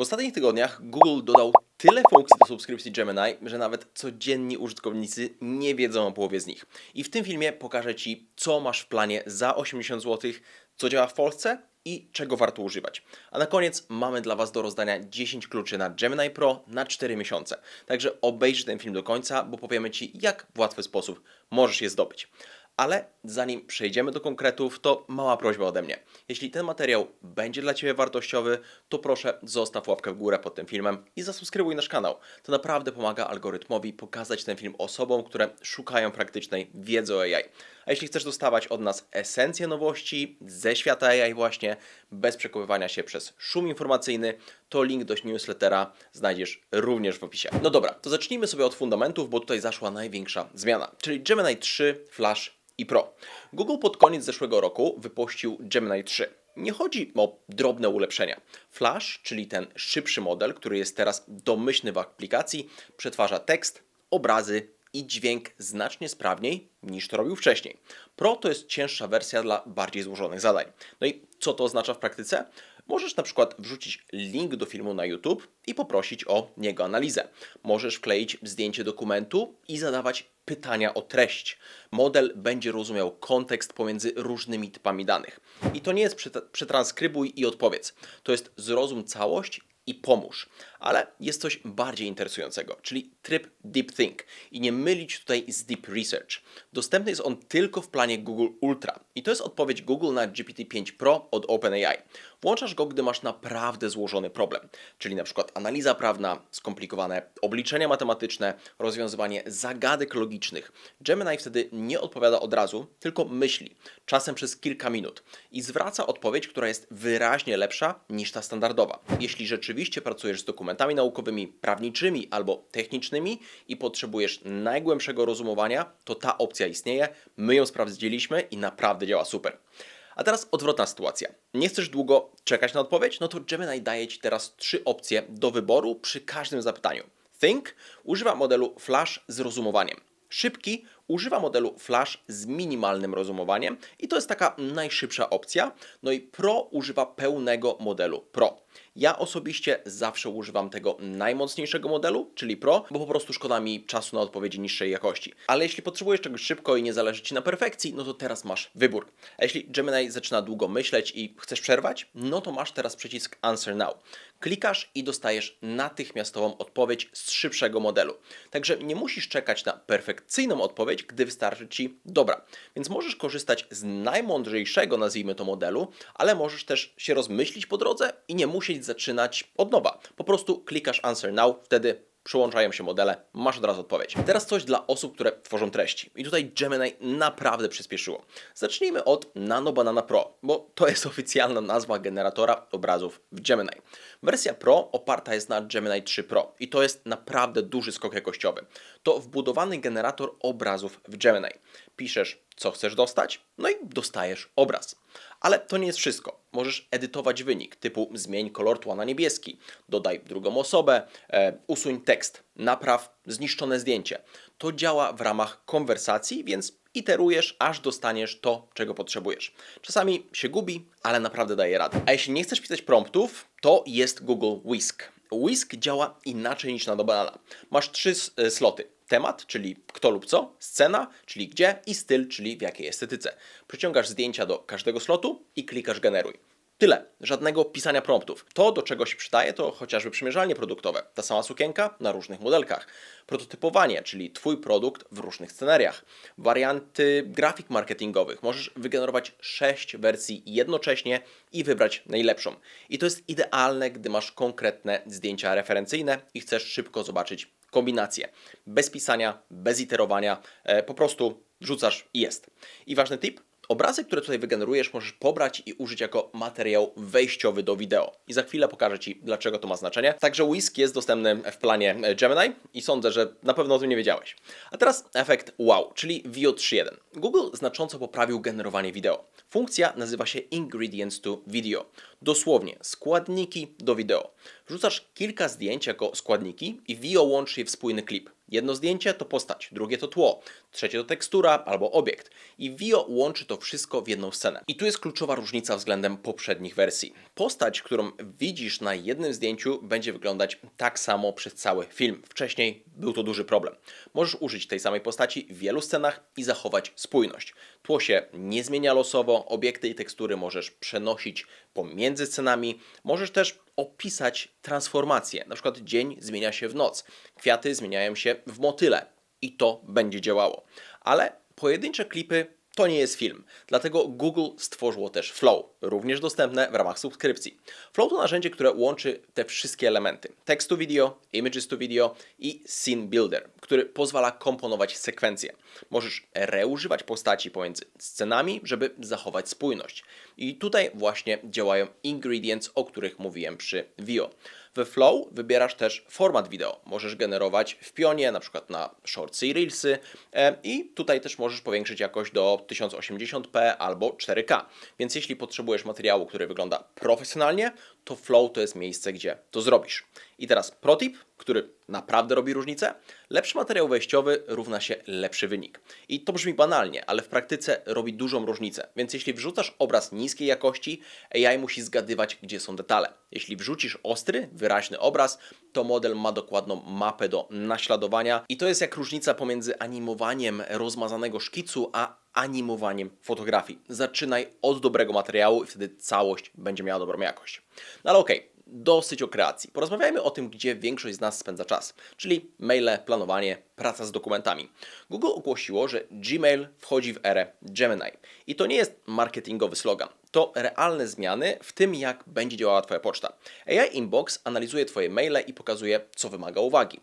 W ostatnich tygodniach Google dodał tyle funkcji do subskrypcji Gemini, że nawet codzienni użytkownicy nie wiedzą o połowie z nich. I w tym filmie pokażę Ci, co masz w planie za 80 zł, co działa w Polsce i czego warto używać. A na koniec mamy dla Was do rozdania 10 kluczy na Gemini Pro na 4 miesiące. Także obejrzyj ten film do końca, bo powiemy Ci, jak w łatwy sposób możesz je zdobyć. Ale zanim przejdziemy do konkretów, to mała prośba ode mnie. Jeśli ten materiał będzie dla Ciebie wartościowy, to proszę zostaw łapkę w górę pod tym filmem i zasubskrybuj nasz kanał. To naprawdę pomaga algorytmowi pokazać ten film osobom, które szukają praktycznej wiedzy o AI. A jeśli chcesz dostawać od nas esencję nowości ze świata AI właśnie, bez przekopywania się przez szum informacyjny, to link do newslettera znajdziesz również w opisie. No dobra, to zacznijmy sobie od fundamentów, bo tutaj zaszła największa zmiana, czyli Gemini 3 Flash i Pro. Google pod koniec zeszłego roku wypuścił Gemini 3. Nie chodzi o drobne ulepszenia. Flash, czyli ten szybszy model, który jest teraz domyślny w aplikacji, przetwarza tekst, obrazy i dźwięk znacznie sprawniej niż to robił wcześniej. Pro to jest cięższa wersja dla bardziej złożonych zadań. No i co to oznacza w praktyce? Możesz na przykład wrzucić link do filmu na YouTube i poprosić o jego analizę. Możesz wkleić zdjęcie dokumentu i zadawać pytania o treść. Model będzie rozumiał kontekst pomiędzy różnymi typami danych. I to nie jest przetranskrybuj i odpowiedz. To jest zrozum całość i pomóż. Ale jest coś bardziej interesującego, czyli tryb Deep Think. I nie mylić tutaj z Deep Research. Dostępny jest on tylko w planie Google Ultra. I to jest odpowiedź Google na GPT-5 Pro od OpenAI. Włączasz go, gdy masz naprawdę złożony problem, czyli na przykład analiza prawna, skomplikowane obliczenia matematyczne, rozwiązywanie zagadek logicznych. Gemini wtedy nie odpowiada od razu, tylko myśli, czasem przez kilka minut i zwraca odpowiedź, która jest wyraźnie lepsza niż ta standardowa. Jeśli rzeczywiście pracujesz z dokumentami naukowymi, prawniczymi albo technicznymi i potrzebujesz najgłębszego rozumowania, to ta opcja istnieje. My ją sprawdziliśmy i naprawdę działa super. A teraz odwrotna sytuacja. Nie chcesz długo czekać na odpowiedź? No to Gemini daje Ci teraz trzy opcje do wyboru przy każdym zapytaniu. Think używa modelu Flash z rozumowaniem. Szybki używa modelu Flash z minimalnym rozumowaniem i to jest taka najszybsza opcja. No i Pro używa pełnego modelu Pro. Ja osobiście zawsze używam tego najmocniejszego modelu, czyli Pro, bo po prostu szkoda mi czasu na odpowiedzi niższej jakości. Ale jeśli potrzebujesz czegoś szybko i nie zależy Ci na perfekcji, no to teraz masz wybór. A jeśli Gemini zaczyna długo myśleć i chcesz przerwać, no to masz teraz przycisk Answer Now. Klikasz i dostajesz natychmiastową odpowiedź z szybszego modelu. Także nie musisz czekać na perfekcyjną odpowiedź, gdy wystarczy Ci dobra. Więc możesz korzystać z najmądrzejszego, nazwijmy to modelu, ale możesz też się rozmyślić po drodze i nie musieć zaczynać od nowa. Po prostu klikasz Answer Now, wtedy przyłączają się modele, masz od razu odpowiedź. Teraz coś dla osób, które tworzą treści. I tutaj Gemini naprawdę przyspieszyło. Zacznijmy od Nano Banana Pro, bo to jest oficjalna nazwa generatora obrazów w Gemini. Wersja Pro oparta jest na Gemini 3 Pro i to jest naprawdę duży skok jakościowy. To wbudowany generator obrazów w Gemini. Piszesz, co chcesz dostać, no i dostajesz obraz. Ale to nie jest wszystko. Możesz edytować wynik, typu zmień kolor tła na niebieski, dodaj drugą osobę, e, usuń tekst, napraw zniszczone zdjęcie. To działa w ramach konwersacji, więc iterujesz, aż dostaniesz to, czego potrzebujesz. Czasami się gubi, ale naprawdę daje radę. A jeśli nie chcesz pisać promptów, to jest Google Whisk. Whisk działa inaczej niż na Banana. Masz trzy e, sloty temat, czyli kto lub co, scena, czyli gdzie i styl, czyli w jakiej estetyce. Przyciągasz zdjęcia do każdego slotu i klikasz generuj. Tyle, żadnego pisania promptów. To, do czego się przydaje, to chociażby przymierzalnie produktowe. Ta sama sukienka na różnych modelkach. Prototypowanie, czyli Twój produkt w różnych scenariach. Warianty grafik marketingowych. Możesz wygenerować sześć wersji jednocześnie i wybrać najlepszą. I to jest idealne, gdy masz konkretne zdjęcia referencyjne i chcesz szybko zobaczyć kombinacje. Bez pisania, bez iterowania, e, po prostu wrzucasz i jest. I ważny tip, Obrazy, które tutaj wygenerujesz, możesz pobrać i użyć jako materiał wejściowy do wideo. I za chwilę pokażę Ci, dlaczego to ma znaczenie. Także Whisk jest dostępny w planie Gemini i sądzę, że na pewno o tym nie wiedziałeś. A teraz efekt wow, czyli VO 3.1. Google znacząco poprawił generowanie wideo. Funkcja nazywa się Ingredients to Video. Dosłownie składniki do wideo. Wrzucasz kilka zdjęć jako składniki i VO łączy je w spójny klip. Jedno zdjęcie to postać, drugie to tło, trzecie to tekstura albo obiekt. I Vio łączy to wszystko w jedną scenę. I tu jest kluczowa różnica względem poprzednich wersji. Postać, którą widzisz na jednym zdjęciu, będzie wyglądać tak samo przez cały film. Wcześniej był to duży problem. Możesz użyć tej samej postaci w wielu scenach i zachować spójność. Tło się nie zmienia losowo, obiekty i tekstury możesz przenosić pomiędzy scenami, możesz też opisać transformację. Na przykład dzień zmienia się w noc, kwiaty zmieniają się w motyle i to będzie działało. Ale pojedyncze klipy to nie jest film, dlatego Google stworzyło też Flow, również dostępne w ramach subskrypcji. Flow to narzędzie, które łączy te wszystkie elementy: text to video, images to video i scene builder, który pozwala komponować sekwencje. Możesz reużywać postaci pomiędzy scenami, żeby zachować spójność. I tutaj właśnie działają ingredients, o których mówiłem przy Vio. We Flow wybierasz też format wideo. Możesz generować w pionie, na przykład na shortsy i reelsy e, i tutaj też możesz powiększyć jakość do 1080p albo 4K. Więc jeśli potrzebujesz materiału, który wygląda profesjonalnie, to Flow to jest miejsce, gdzie to zrobisz. I teraz protip, który naprawdę robi różnicę. Lepszy materiał wejściowy równa się lepszy wynik. I to brzmi banalnie, ale w praktyce robi dużą różnicę. Więc jeśli wrzucasz obraz niskiej jakości, AI musi zgadywać, gdzie są detale. Jeśli wrzucisz ostry, wyraźny obraz, to model ma dokładną mapę do naśladowania. I to jest jak różnica pomiędzy animowaniem rozmazanego szkicu, a animowaniem fotografii. Zaczynaj od dobrego materiału i wtedy całość będzie miała dobrą jakość. No ale okej, okay dosyć o kreacji. Porozmawiajmy o tym, gdzie większość z nas spędza czas, czyli maile, planowanie, praca z dokumentami. Google ogłosiło, że Gmail wchodzi w erę Gemini. I to nie jest marketingowy slogan to realne zmiany w tym, jak będzie działała Twoja poczta. AI Inbox analizuje Twoje maile i pokazuje, co wymaga uwagi.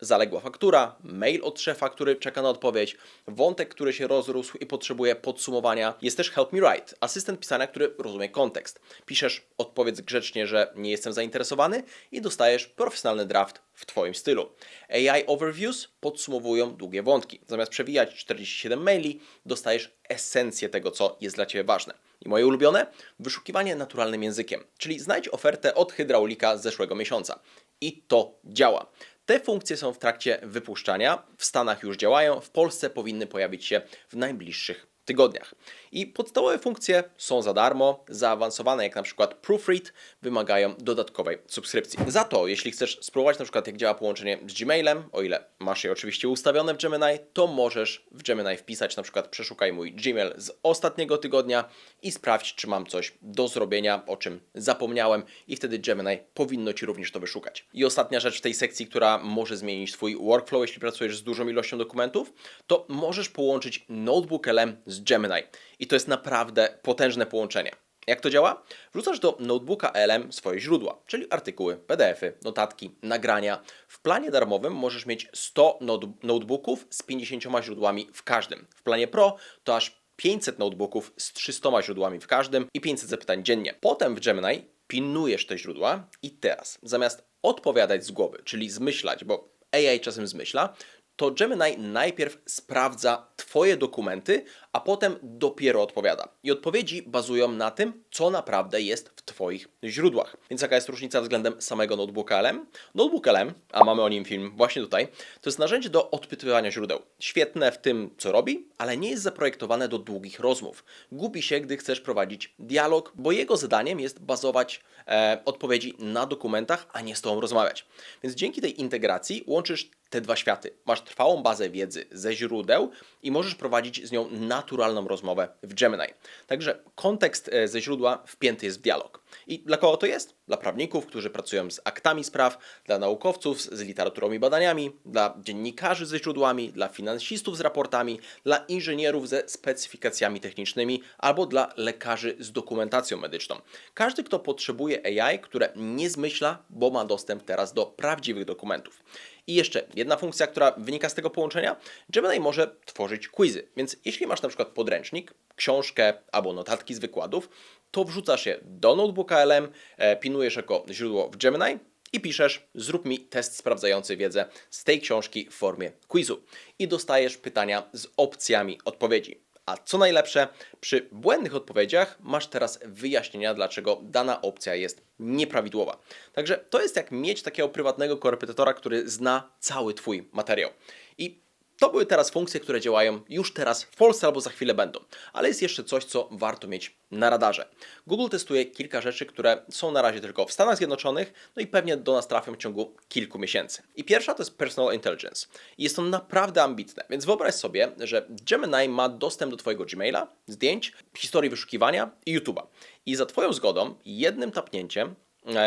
Zaległa faktura, mail od szefa, który czeka na odpowiedź, wątek, który się rozrósł i potrzebuje podsumowania. Jest też Help Me Write, asystent pisania, który rozumie kontekst. Piszesz, odpowiedz grzecznie, że nie jestem zainteresowany i dostajesz profesjonalny draft w Twoim stylu. AI Overviews podsumowują długie wątki. Zamiast przewijać 47 maili, dostajesz esencję tego, co jest dla Ciebie ważne. I moje ulubione? Wyszukiwanie naturalnym językiem, czyli znajdź ofertę od hydraulika z zeszłego miesiąca. I to działa. Te funkcje są w trakcie wypuszczania, w Stanach już działają, w Polsce powinny pojawić się w najbliższych tygodniach. I podstawowe funkcje są za darmo, zaawansowane jak na przykład Proofread wymagają dodatkowej subskrypcji. Za to, jeśli chcesz spróbować na przykład jak działa połączenie z Gmailem, o ile masz je oczywiście ustawione w Gemini, to możesz w Gemini wpisać na przykład przeszukaj mój Gmail z ostatniego tygodnia i sprawdź, czy mam coś do zrobienia, o czym zapomniałem i wtedy Gemini powinno Ci również to wyszukać. I ostatnia rzecz w tej sekcji, która może zmienić Twój workflow, jeśli pracujesz z dużą ilością dokumentów, to możesz połączyć Notebook LM z Gemini. I to jest naprawdę potężne połączenie. Jak to działa? Wrzucasz do notebooka LM swoje źródła, czyli artykuły, PDFy, notatki, nagrania. W planie darmowym możesz mieć 100 notebooków z 50 źródłami w każdym. W planie Pro to aż 500 notebooków z 300 źródłami w każdym i 500 zapytań dziennie. Potem w Gemini pilnujesz te źródła i teraz zamiast odpowiadać z głowy, czyli zmyślać, bo AI czasem zmyśla, to Gemini najpierw sprawdza Twoje dokumenty, a potem dopiero odpowiada. I odpowiedzi bazują na tym, co naprawdę jest w Twoich źródłach. Więc jaka jest różnica względem samego notebooka LM? Notebook LM, a mamy o nim film właśnie tutaj, to jest narzędzie do odpytywania źródeł. Świetne w tym, co robi, ale nie jest zaprojektowane do długich rozmów. Gubi się, gdy chcesz prowadzić dialog, bo jego zadaniem jest bazować e, odpowiedzi na dokumentach, a nie z Tobą rozmawiać. Więc dzięki tej integracji łączysz te dwa światy. Masz trwałą bazę wiedzy ze źródeł i możesz prowadzić z nią naturalną rozmowę w Gemini. Także kontekst e, ze źródła wpięty jest w dialog. I dla kogo to jest? Dla prawników, którzy pracują z aktami spraw, dla naukowców z literaturą i badaniami, dla dziennikarzy ze źródłami, dla finansistów z raportami, dla inżynierów ze specyfikacjami technicznymi albo dla lekarzy z dokumentacją medyczną. Każdy, kto potrzebuje AI, które nie zmyśla, bo ma dostęp teraz do prawdziwych dokumentów. I jeszcze jedna funkcja, która wynika z tego połączenia. Gemini może tworzyć quizy, więc jeśli masz na przykład podręcznik, książkę albo notatki z wykładów, to wrzucasz je do notebooka LM, e, pinujesz jako źródło w Gemini i piszesz, zrób mi test sprawdzający wiedzę z tej książki w formie quizu. I dostajesz pytania z opcjami odpowiedzi. A co najlepsze, przy błędnych odpowiedziach masz teraz wyjaśnienia, dlaczego dana opcja jest nieprawidłowa. Także to jest jak mieć takiego prywatnego korepetytora, który zna cały Twój materiał. I To były teraz funkcje, które działają już teraz w Polsce albo za chwilę będą. Ale jest jeszcze coś, co warto mieć na radarze. Google testuje kilka rzeczy, które są na razie tylko w Stanach Zjednoczonych, no i pewnie do nas trafią w ciągu kilku miesięcy. I pierwsza to jest Personal Intelligence. I jest to naprawdę ambitne, więc wyobraź sobie, że Gemini ma dostęp do Twojego Gmaila, zdjęć, historii wyszukiwania i YouTube'a. I za Twoją zgodą, jednym tapnięciem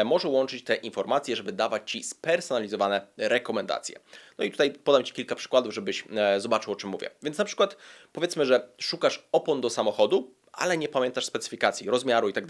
może łączyć te informacje, żeby dawać Ci spersonalizowane rekomendacje. No i tutaj podam Ci kilka przykładów, żebyś e, zobaczył, o czym mówię. Więc na przykład powiedzmy, że szukasz opon do samochodu, ale nie pamiętasz specyfikacji, rozmiaru i tak.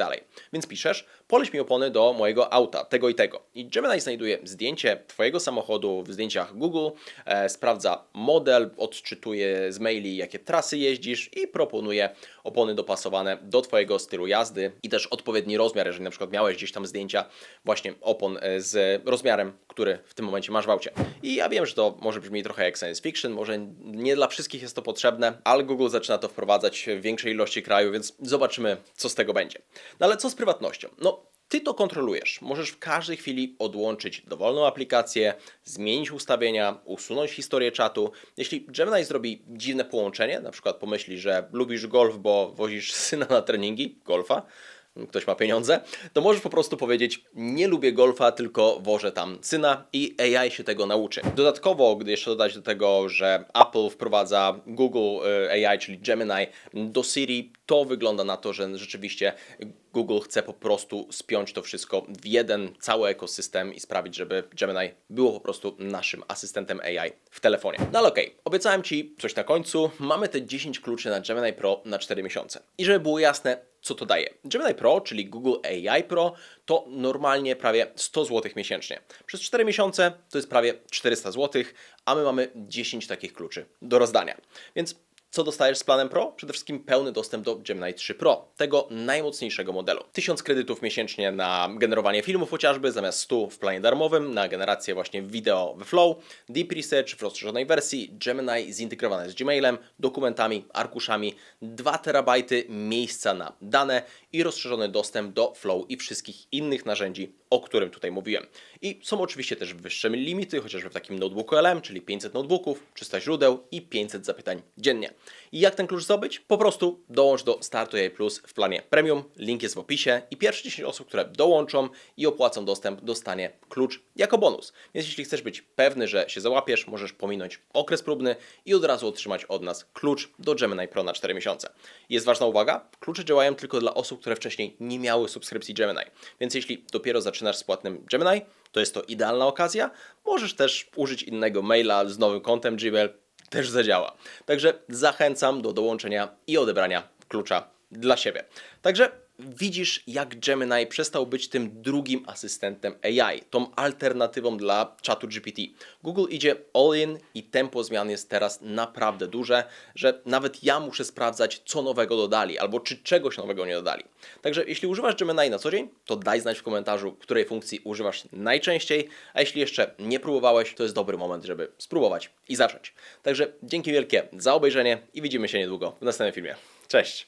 Więc piszesz, poleć mi opony do mojego auta, tego i tego. I Gemini znajduje zdjęcie Twojego samochodu w zdjęciach Google, e, sprawdza model, odczytuje z maili, jakie trasy jeździsz i proponuje opony dopasowane do Twojego stylu jazdy i też odpowiedni rozmiar, jeżeli na przykład miałeś gdzieś tam zdjęcia właśnie opon e, z rozmiarem, który w tym momencie masz w aucie. I ja wiem, że to może brzmi trochę jak science fiction, może nie dla wszystkich jest to potrzebne, ale Google zaczyna to wprowadzać w większej ilości krajów, więc zobaczymy, co z tego będzie. No ale co z prywatnością? No, ty to kontrolujesz. Możesz w każdej chwili odłączyć dowolną aplikację, zmienić ustawienia, usunąć historię czatu. Jeśli Gemini zrobi dziwne połączenie, na przykład pomyśli, że lubisz golf, bo wozisz syna na treningi golfa, ktoś ma pieniądze, to możesz po prostu powiedzieć: Nie lubię golfa, tylko wożę tam syna i AI się tego nauczy. Dodatkowo, gdy jeszcze dodać do tego, że Apple wprowadza Google e, AI, czyli Gemini, do Siri, to wygląda na to, że rzeczywiście Google chce po prostu spiąć to wszystko w jeden cały ekosystem i sprawić, żeby Gemini było po prostu naszym asystentem AI w telefonie. No ale okej, obiecałem Ci coś na końcu. Mamy te 10 kluczy na Gemini Pro na 4 miesiące. I żeby było jasne, co to daje? Gemini Pro, czyli Google AI Pro, to normalnie prawie 100 zł miesięcznie. Przez 4 miesiące to jest prawie 400 zł, a my mamy 10 takich kluczy do rozdania. Więc co dostajesz z planem Pro? Przede wszystkim pełny dostęp do Gemini 3 Pro, tego najmocniejszego modelu. 1000 kredytów miesięcznie na generowanie filmów chociażby, zamiast 100 w planie darmowym, na generację właśnie wideo we Flow, Deep Research w rozszerzonej wersji, Gemini zintegrowane z Gmailem, dokumentami, arkuszami, 2 terabajty miejsca na dane i rozszerzony dostęp do Flow i wszystkich innych narzędzi, o którym tutaj mówiłem. I są oczywiście też wyższe limity, chociażby w takim notebooku LM, czyli 500 notebooków, 300 źródeł i 500 zapytań dziennie. I jak ten klucz zdobyć? Po prostu dołącz do Startu Plus w planie premium, link jest w opisie i pierwsze 10 osób, które dołączą i opłacą dostęp, dostanie klucz jako bonus. Więc jeśli chcesz być pewny, że się załapiesz, możesz pominąć okres próbny i od razu otrzymać od nas klucz do Gemini Pro na 4 miesiące. Jest ważna uwaga, klucze działają tylko dla osób, które wcześniej nie miały subskrypcji Gemini. Więc jeśli dopiero zaczynasz z płatnym Gemini, to jest to idealna okazja. Możesz też użyć innego maila z nowym kontem Gmail, też zadziała. Także zachęcam do dołączenia i odebrania klucza dla siebie. Także widzisz, jak Gemini przestał być tym drugim asystentem AI, tą alternatywą dla czatu GPT. Google idzie all in i tempo zmian jest teraz naprawdę duże, że nawet ja muszę sprawdzać, co nowego dodali, albo czy czegoś nowego nie dodali. Także jeśli używasz Gemini na co dzień, to daj znać w komentarzu, której funkcji używasz najczęściej, a jeśli jeszcze nie próbowałeś, to jest dobry moment, żeby spróbować i zacząć. Także dzięki wielkie za obejrzenie i widzimy się niedługo w następnym filmie. Cześć!